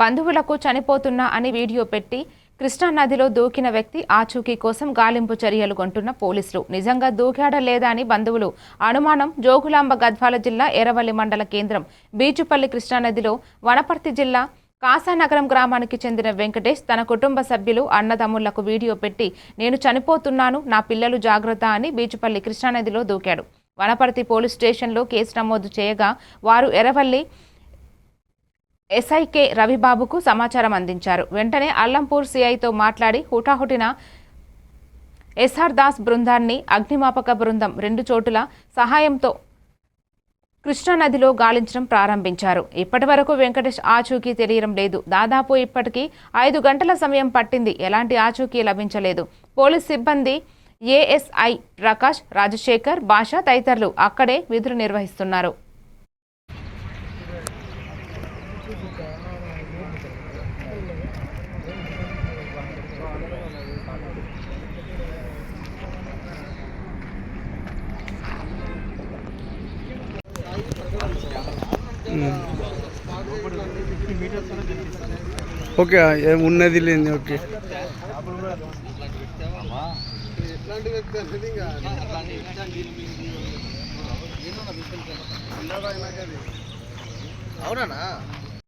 బంధువులకు చనిపోతున్నా అని వీడియో పెట్టి కృష్ణానదిలో దూకిన వ్యక్తి ఆచూకీ కోసం గాలింపు చర్యలు కొంటున్న పోలీసులు. నిజంగా దూకాడా లేదా అని బంధువులు అనుమానం. జోగులాంబ గద్వాల జిల్లా ఎరవల్లి మండల కేంద్రం బీచుపల్లి కృష్ణానదిలో వనపర్తి జిల్లా కాసానగరం గ్రామానికి చెందిన వెంకటేష్ తన కుటుంబ సభ్యులు అన్నదమ్ములకు వీడియో పెట్టి నేను చనిపోతున్నాను నా పిల్లలు జాగ్రత్త అని బీచుపల్లి కృష్ణానదిలో దూకాడు. వనపర్తి పోలీస్ స్టేషన్లో కేసు నమోదు చేయగా వారు ఎరవల్లి ఎస్ఐకే రవిబాబుకు సమాచారం అందించారు. వెంటనే అల్లంపూర్ సిఐతో మాట్లాడి హుటాహుటిన ఎస్ఆర్ దాస్ బృందాన్ని అగ్నిమాపక బృందం రెండు చోటుల సహాయంతో కృష్ణానదిలో గాలించడం ప్రారంభించారు. ఇప్పటి వరకు వెంకటేష్ ఆచూకీ తెలియడం లేదు. దాదాపు ఇప్పటికీ ఐదు గంటల సమయం పట్టింది. ఎలాంటి ఆచూకీ లభించలేదు. పోలీస్ సిబ్బంది ఏఎస్ఐ ప్రకాష్ రాజశేఖర్ భాష తదితరులు అక్కడే విధులు నిర్వహిస్తున్నారు. Hmm. ఓకే ah, ఉన్నది లేని ఓకే అవునా?